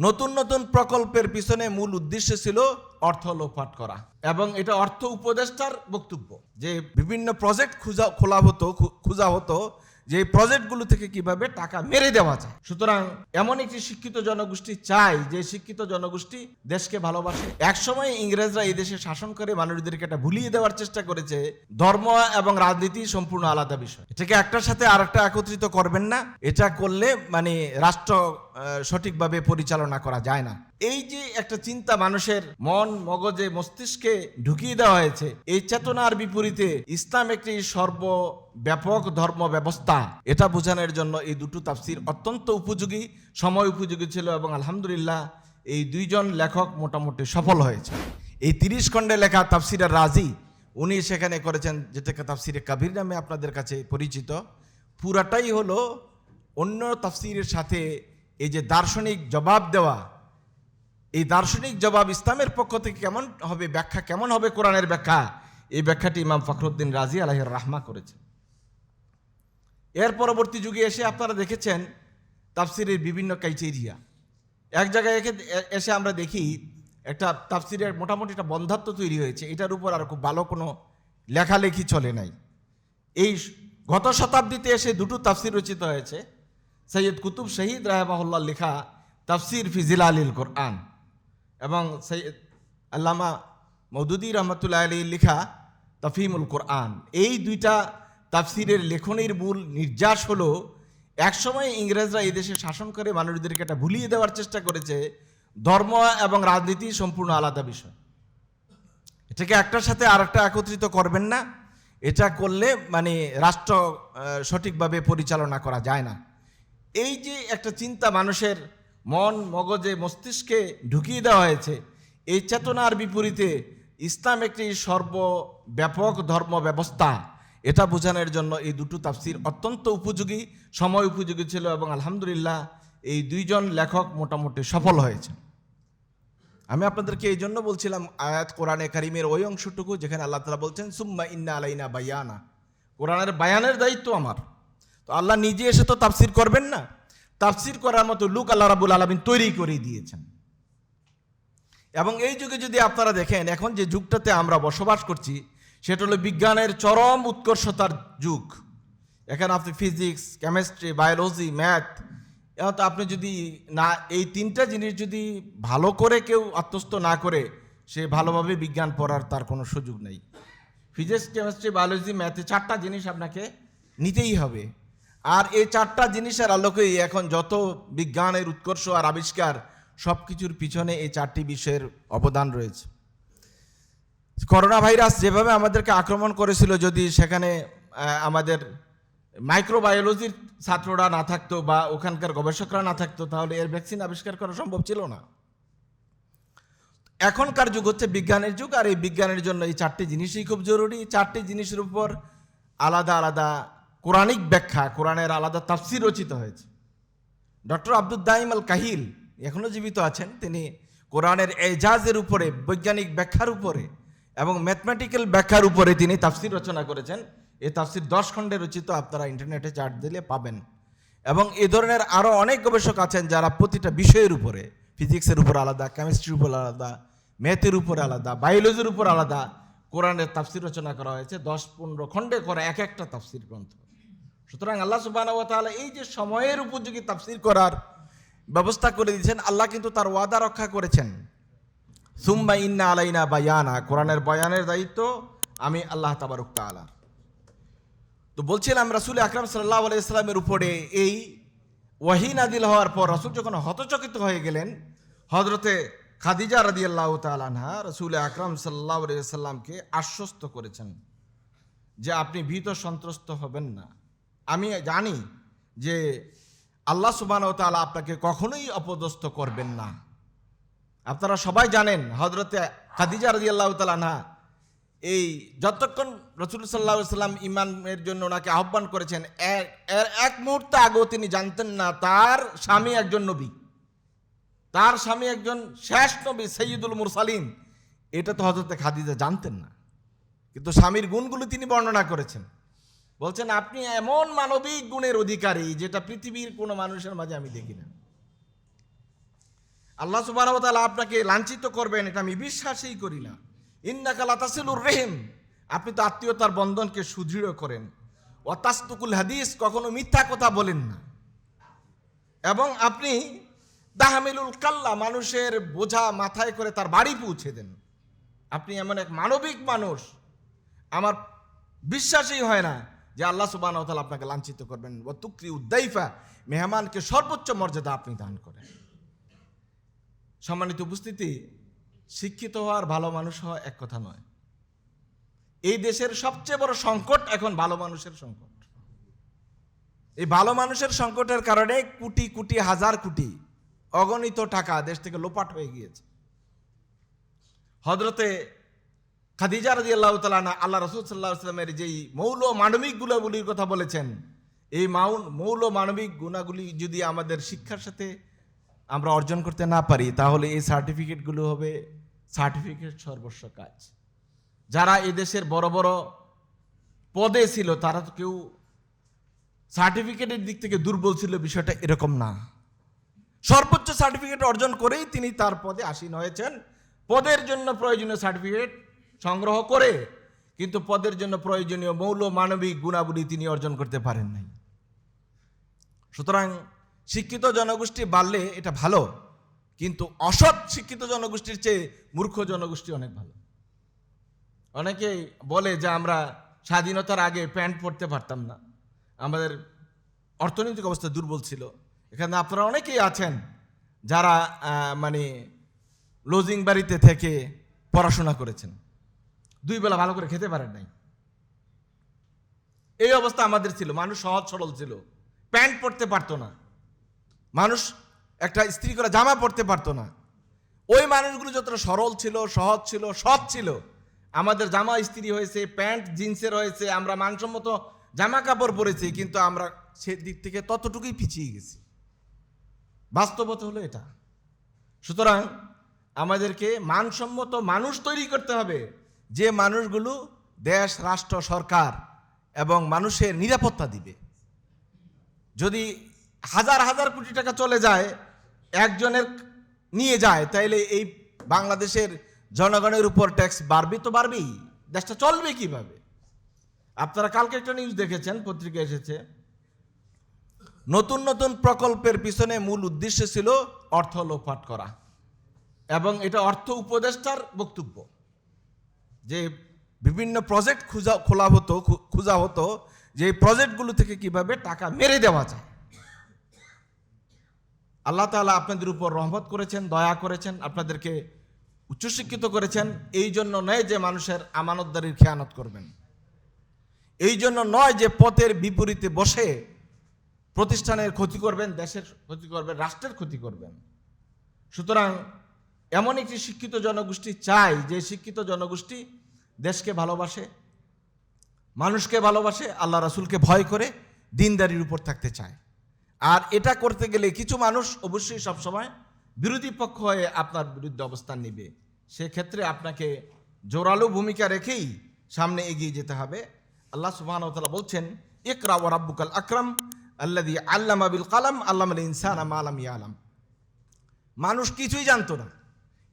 নতুন নতুন প্রকল্পের পিছনে মূল উদ্দেশ্য ছিল অর্থ লোপাট করা এবং এটা অর্থ উপদেষ্টার বক্তব্য। যে বিভিন্ন প্রজেক্ট খোঁজা খোলা হতো খোঁজা হতো যে এই প্রজেক্টগুলো থেকে কীভাবে টাকা মেরে দেওয়া যায়। সুতরাং এমন একটি শিক্ষিত জনগোষ্ঠী চাই যে শিক্ষিত জনগোষ্ঠী দেশকে ভালোবাসে। একসময় ইংরেজরা এই দেশে শাসন করে মানুষদেরকে এটা ভুলিয়ে দেওয়ার চেষ্টা করেছে। ধর্ম এবং রাজনীতি সম্পূর্ণ আলাদা বিষয়। এটাকে একটার সাথে আরেকটা একত্রিত করবেন না। এটা করলে মানে রাষ্ট্র সঠিকভাবে পরিচালনা করা যায় না। এই যে একটা চিন্তা মানুষের মন, মগজে, মস্তিষ্কে ঢুকিয়ে দেওয়া হয়েছে, এই চেতনার বিপরীতে ইসলাম একটি সর্ব ব্যাপক ধর্ম ব্যবস্থা এটা বোঝানোর জন্য এই দুটো তাফসির অত্যন্ত উপযোগী, সময় উপযোগী ছিল এবং আলহামদুলিল্লাহ এই দুইজন লেখক মোটামুটি সফল হয়েছে। এই তিরিশ খণ্ডে লেখা তাফসিরের রাজি, উনি সেখানে করেছেন যেটাকে তাফসিরে কাবির নামে আপনাদের কাছে পরিচিত। পুরাটাই হলো অন্য তাফসিরের সাথে এই যে দার্শনিক জবাব দেওয়া। এই দার্শনিক জবাব ইসলামের পক্ষ থেকে কেমন হবে, ব্যাখ্যা কেমন হবে কোরআনের ব্যাখ্যা? এই ব্যাখ্যাটি ইমাম ফখরুদ্দিন রাজি আলহের রাহমা করেছেন। এর পরবর্তী যুগে এসে আপনারা দেখেছেন তাফসিরের বিভিন্ন ক্রাইটেরিয়া এক জায়গায় এসে আমরা দেখি, একটা তাফসিরের মোটামুটি একটা বন্ধাত্ব তৈরি হয়েছে, এটার উপর আর খুব ভালো কোনো লেখালেখি চলে নাই। এই গত শতাব্দীতে এসে দুটো তাফসির রচিত হয়েছে, সৈয়দ কুতুব শহীদ রাহমাহুল্লাহ লেখা তাফসির ফিজিল আলীল কোরআন এবং সৈয়দ আল্লামা মৌদুদি রহমতুল্লাহ আলী লেখা তফিমুল কোরআন। এই দুইটা তাফসিরের লেখনের মূল নির্যাস হলো, একসময় ইংরেজরা এই দেশে শাসন করে মানুষদেরকে এটা ভুলিয়ে দেওয়ার চেষ্টা করেছে, ধর্ম এবং রাজনীতি সম্পূর্ণ আলাদা বিষয়। এটাকে একটার সাথে আর একটা একত্রিত করবেন না, এটা করলে মানে রাষ্ট্র সঠিকভাবে পরিচালনা করা যায় না। এই যে একটা চিন্তা মানুষের মন, মগজে, মস্তিষ্কে ঢুকিয়ে দেওয়া হয়েছে, এই চেতনার বিপরীতে ইসলাম একটি সর্বব্যাপক ধর্ম ব্যবস্থা এটা বোঝানোর জন্য এই দুটো তাফসির অত্যন্ত উপযোগী, সময় উপযোগী ছিল এবং আলহামদুলিল্লাহ এই দুইজন লেখক মোটামুটি সফল হয়েছে আমি আপনাদেরকে এই জন্য বলছিলাম, আয়াত কোরআনে কারিমের ওই অংশটুকু যেখানে আল্লাহ তালা বলছেন, সুম্মা ইন্না আলাইনা বায়ানা। কোরআনের বায়ানের দায়িত্ব আমার। তো আল্লাহ নিজে এসে তো তাফসির করবেন না। তাফসির করার মতো লুক আল্লাহ রাবুল আলমিন তৈরি করে দিয়েছেন। এবং এই যুগে যদি আপনারা দেখেন, এখন যে যুগটাতে আমরা বসবাস করছি সেটা হলো বিজ্ঞানের চরম উৎকর্ষতার যুগ। এখানে আপনি ফিজিক্স কেমিস্ট্রি বায়োলজি ম্যাথ তো আপনি যদি না, এই তিনটা জিনিস যদি ভালো করে কেউ আত্মস্থ না করে, সে ভালোভাবে বিজ্ঞান পড়ার তার কোনো সুযোগ নেই। ফিজিক্স কেমিস্ট্রি বায়োলজি ম্যাথে চারটা জিনিস আপনাকে নিতেই হবে। আর এই চারটা জিনিসের আলোকেই এখন যত বিজ্ঞানের উৎকর্ষ আর আবিষ্কার সব কিছুর পিছনে এই চারটি বিষয়ের অবদান রয়েছে। করোনা ভাইরাস যেভাবে আমাদেরকে আক্রমণ করেছিল যদি সেখানে আমাদের মাইক্রোবায়োলজির ছাত্ররা না থাকতো বা ওখানকার গবেষকরা না থাকতো, তাহলে এর ভ্যাকসিন আবিষ্কার করা সম্ভব ছিল না। এখনকার যুগ হচ্ছে বিজ্ঞানের যুগ, আর এই বিজ্ঞানের জন্য এই চারটি জিনিসই খুব জরুরি। চারটি জিনিসের উপর আলাদা আলাদা কোরআনিক ব্যাখ্যা, কোরআনের আলাদা তাফসির রচিত হয়েছে। ডক্টর আব্দুল দাইম আল কাহিল এখনও জীবিত আছেন। তিনি কোরআনের এজাজের উপরে, বৈজ্ঞানিক ব্যাখ্যার উপরে এবং ম্যাথমেটিক্যাল ব্যাখ্যার উপরে তিনি তাফসির রচনা করেছেন। এই তাফসির দশ খণ্ডে রচিত, আপনারা ইন্টারনেটে চার্ট দিলে পাবেন। এবং এ ধরনের আরও অনেক গবেষক আছেন যারা প্রতিটা বিষয়ের উপরে ফিজিক্সের উপর আলাদা কেমিস্ট্রির উপর আলাদা ম্যাথের উপর আলাদা বায়োলজির উপর আলাদা কোরআনের তাফসির রচনা করা হয়েছে, দশ পনেরো খণ্ডে করা এক একটা তাফসির গ্রন্থ। সুতরাং আল্লাহ সুবাহ এই যে সময়ের উপযোগী তাফসির করার ব্যবস্থা করে দিয়েছেন, আল্লাহ কিন্তু তার ওয়াদা রক্ষা করেছেন। সুম্বা ইন্না আলাইনা বায়ানা। কোরআনের বয়ানের দায়িত্ব আমি আল্লাহ তাবারুক তাআলা। তো বলছিলাম রাসুল আকরাম সাল্লাহ আলাইসলামের উপরে এই ওয়াহি নাদিল হওয়ার পর রাসুল যখন হতচকিত হয়ে গেলেন হজরতে খাদিজা রাদি আল্লাহ তালানহা রসুল আকরাম সাল্লাহ সাল্লামকে আশ্বস্ত করেছেন যে আপনি ভীত সন্ত্রস্ত হবেন না। আমি জানি যে আল্লাহ সুবান ও তাআলা আপনাকে কখনোই অপদস্থ করবেন না। আপনারা সবাই জানেন হজরতে খাদিজা রাজি আল্লাহ তালানহা এই যতক্ষণ রসুল সাল্লাহ সাল্লাম ইমানের জন্য ওনাকে আহ্বান করেছেন, এর এক মুহূর্তে আগেও তিনি জানতেন না তার স্বামী একজন নবী। তার স্বামী একজন শেষ নবী সৈয়দুল মুরসালিন। এটা তো হজরতে খাদিজা জানতেন না। কিন্তু স্বামীর গুণগুলো তিনি বর্ণনা করেছেন। বলছেন, আপনি এমন মানবিক গুণের অধিকারী যেটা পৃথিবীর কোনো মানুষের মাঝে আমি দেখি না। আল্লাহ সুবাহ তাআলা আপনাকে লাঞ্ছিত করবেন, এটা আমি বিশ্বাসই করি না। ইন্নাকা লাতাসিলুর রেহিম, আপনি তো আত্মীয়তার বন্ধনকে সুদৃঢ় করেন। ওয়াতাস্তুকুল হাদিস, কখনো মিথ্যা কথা বলেন না। এবং আপনি দাহামিলুল কাল্লা, মানুষের বোঝা মাথায় করে তার বাড়ি পৌঁছে দেন। আপনি এমন এক মানবিক মানুষ, আমার বিশ্বাসই হয় না যে আল্লাহ সুবাহ আপনাকে লাঞ্ছিত করবেন। ও তুকরি উদ্দাইফা, মেহমানকে সর্বোচ্চ মর্যাদা আপনি দান করেন। সম্মানিত উপস্থিতি, শিক্ষিত হওয়ার ভালো মানুষ হওয়া এক কথা নয়। এই দেশের সবচেয়ে বড় সংকট এখন ভালো মানুষের সংকট। এই ভালো মানুষের সংকটের কারণে কোটি কোটি, হাজার কোটি অগণিত টাকা দেশ থেকে লোপাট হয়ে গিয়েছে। হজরতে খাদিজা রাজি আল্লাহ তালা আল্লাহ রসুল সাল্লাহ যেই মৌল মানবিক গুণাগুলির কথা বলেছেন, এই মাউন, মৌল মানবিক গুণাগুলি যদি আমাদের শিক্ষার সাথে আমরা অর্জন করতে না পারি, তাহলে এই সার্টিফিকেটগুলো হবে সার্টিফিকেট সর্বস্ব কাজ। যারা এই দেশের বড় বড় পদে ছিল, তারা তো কেউ সার্টিফিকেটের দিক থেকে দুর্বল ছিল, বিষয়টা এরকম না। সর্বোচ্চ সার্টিফিকেট অর্জন করেই তিনি তার পদে আসীন হয়েছেন। পদের জন্য প্রয়োজনীয় সার্টিফিকেট সংগ্রহ করে, কিন্তু পদের জন্য প্রয়োজনীয় মৌল, মানবিক গুণাবলী তিনি অর্জন করতে পারেন নাই। সুতরাং শিক্ষিত জনগোষ্ঠী বাড়লে এটা ভালো, কিন্তু অসৎ শিক্ষিত জনগোষ্ঠীর চেয়ে মূর্খ জনগোষ্ঠী অনেক ভালো। অনেকেই বলে যে আমরা স্বাধীনতার আগে প্যান্ট পরতে পারতাম না। আমাদের অর্থনৈতিক অবস্থা দুর্বল ছিল। এখানে আপনারা অনেকেই আছেন যারা মানে লজিং বাড়িতে থেকে পড়াশোনা করেছেন। দুই বেলা ভালো করে খেতে পারেন নাই। এই অবস্থা আমাদের ছিল, মানুষ সহজ সরল ছিল। প্যান্ট পরতে পারতো না। মানুষ একটা স্ত্রী করে জামা পরতে পারতো না। ওই মানুষগুলো যতটা সরল ছিল, সহজ ছিল, সৎ ছিল, আমাদের জামা ইস্ত্রি হয়েছে, প্যান্ট, জিন্সের হয়েছে, আমরা মানসম্মত জামা কাপড় পরেছি, কিন্তু আমরা সে দিক থেকে ততটুকুই পিছিয়ে গেছি। বাস্তবতা হলো এটা। সুতরাং আমাদেরকে মানসম্মত মানুষ তৈরি করতে হবে, যে মানুষগুলো দেশ, রাষ্ট্র, সরকার এবং মানুষের নিরাপত্তা দিবে। যদি হাজার হাজার কোটি টাকা চলে যায়, একজনের নিয়ে যায়, তাইলে এই বাংলাদেশের জনগণের উপর ট্যাক্স বাড়বে তো বাড়বেই, দেশটা চলবে কীভাবে? আপনারা কালকে একটা নিউজ দেখেছেন, পত্রিকা এসেছে। নতুন নতুন প্রকল্পের পিছনে মূল উদ্দেশ্য ছিল অর্থ লোপাট করা, এবং এটা অর্থ উপদেষ্টার বক্তব্য। যে বিভিন্ন প্রজেক্ট খুঁজা খোলা হতো খোঁজা হতো, যে প্রজেক্টগুলো থেকে কীভাবে টাকা মেরে দেওয়া যায়। আল্লাহ তাআলা আপনাদের উপর রহমত করেছেন, দয়া করেছেন, আপনাদেরকে উচ্চশিক্ষিত করেছেন। এই জন্য নয় যে মানুষের আমানতদারির খেয়ানত করবেন। এই জন্য নয় যে পথের বিপরীতে বসে প্রতিষ্ঠানের ক্ষতি করবেন, দেশের ক্ষতি করবেন, রাষ্ট্রের ক্ষতি করবেন। সুতরাং এমন একটি শিক্ষিত জনগোষ্ঠী চাই, যে শিক্ষিত জনগোষ্ঠী দেশকে ভালোবাসে, মানুষকে ভালোবাসে, আল্লাহ রাসূলকে ভয় করে, দিনদারির উপর থাকতে চায়। আর এটা করতে গেলে কিছু মানুষ অবশ্যই সবসময় বিরোধী পক্ষ হয়ে আপনার বিরুদ্ধে অবস্থান নেবে। সেক্ষেত্রে আপনাকে জোরালো ভূমিকা রেখেই সামনে এগিয়ে যেতে হবে। আল্লাহ তাআলা বলছেন, ইকরা ওয়া রাব্বুকাল আকরাম আল্লাযী আল্লামা বিল কালাম আল্লামাল ইনসানা মা লাম ইয়ালাম। মানুষ কিছুই জানতো না।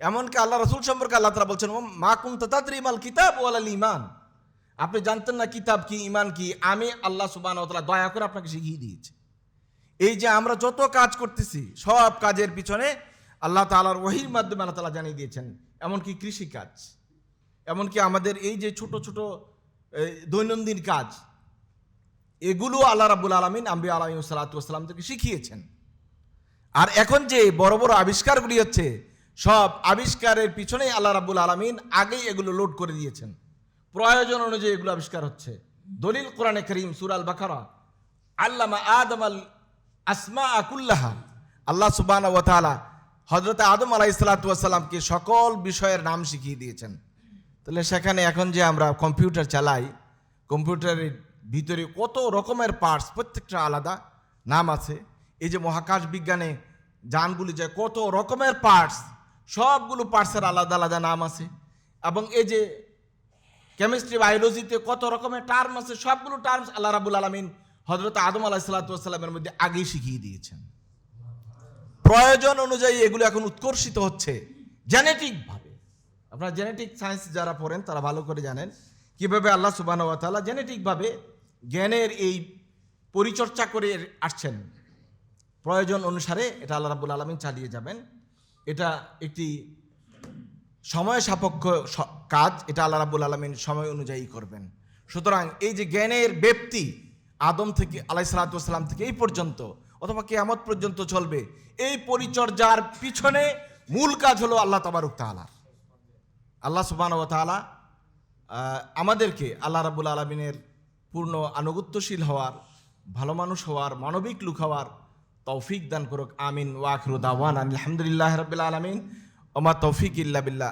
এমনকি আল্লাহ রসুল সম্পর্কে আল্লাহ তালা বলছেন ও মা কুন তাদ্রিমাল কিতাব ওয়ালাল ইমান আপনি জানতেন না কিতাব কি ইমান কি? আমি আল্লাহ সুবাহ দয়া করে আপনাকে শিখিয়ে দিয়েছি। এই যে আমরা যত কাজ করতেছি, সব কাজের পিছনে আল্লাহ তালার ওহির মাধ্যমে আল্লাহ তালা জানিয়ে দিয়েছেন, এমনকি কৃষি কাজ, এমনকি আমাদের এই যে ছোট ছোট দৈনন্দিন কাজ, এগুলো আল্লাহ রাবুল আলমিন আম্বি আলমিন সালাতাম থেকে শিখিয়েছেন। আর এখন যে বড় বড় আবিষ্কারগুলি হচ্ছে, সব আবিষ্কারের পিছনেই আল্লাহ রাবুল আলমিন আগেই এগুলো লোড করে দিয়েছেন। প্রয়োজন অনুযায়ী এগুলো আবিষ্কার হচ্ছে। দলিল কোরআনে করিম সুরাল বাখারা আল্লামা আদম আল আসমা আকুল্লাহা আল্লাহ সুবান ও তাআলা হজরত আদম আলাহ ইসলাতামকে সকল বিষয়ের নাম শিখিয়ে দিয়েছেন। তাহলে সেখানে এখন যে আমরা কম্পিউটার চালাই, কম্পিউটারের ভিতরে কত রকমের পার্টস প্রত্যেকটা আলাদা নাম আছে। এই যে মহাকাশ বিজ্ঞানে যানগুলি যায় কত রকমের পার্টস সবগুলো পার্টসের আলাদা আলাদা নাম আছে। এবং এই যে কেমিস্ট্রি বায়োলজিতে কত রকমের টার্ম আছে, সবগুলো টার্মস আল্লাহ রাবুল আলমিন হজরত আদম আলাহ সাল্লাতামের মধ্যে আগেই শিখিয়ে দিয়েছেন। প্রয়োজন অনুযায়ী এগুলো এখন উৎকর্ষিত হচ্ছে জেনেটিকভাবে। আপনারা জেনেটিক সায়েন্স যারা পড়েন, তারা ভালো করে জানেন কীভাবে আল্লাহ সুবাহ তাআলা জেনেটিকভাবে জ্ঞানের এই পরিচর্চা করে আসছেন। প্রয়োজন অনুসারে এটা আল্লাহ রাবুল আলমিন চালিয়ে যাবেন। এটা একটি সময় সাপেক্ষ কাজ, এটা আল্লাহ রাবুল আলমিন সময় অনুযায়ী করবেন। সুতরাং এই যে জ্ঞানের ব্যক্তি আদম থেকে আলাই সালাতাম থেকে এই পর্যন্ত অথবা কেয়ামত পর্যন্ত চলবে এই পরিচর্যার পিছনে মূল কাজ হলো আল্লাহ তাবারুক তাআলার আল্লাহ তাআলা আহ, আমাদেরকে আল্লাহ রাবুল আলমিনের পূর্ণ আনুগত্যশীল হওয়ার ভালো মানুষ হওয়ার মানবিক লুক হওয়ার তৌফিক দান করুক। আমিন ওয়াখরুদ আওয়ান আলহামদুলিল্লাহ রবিল আলমিন। ওমা তৌফিক ইল্লা বিল্লাহ।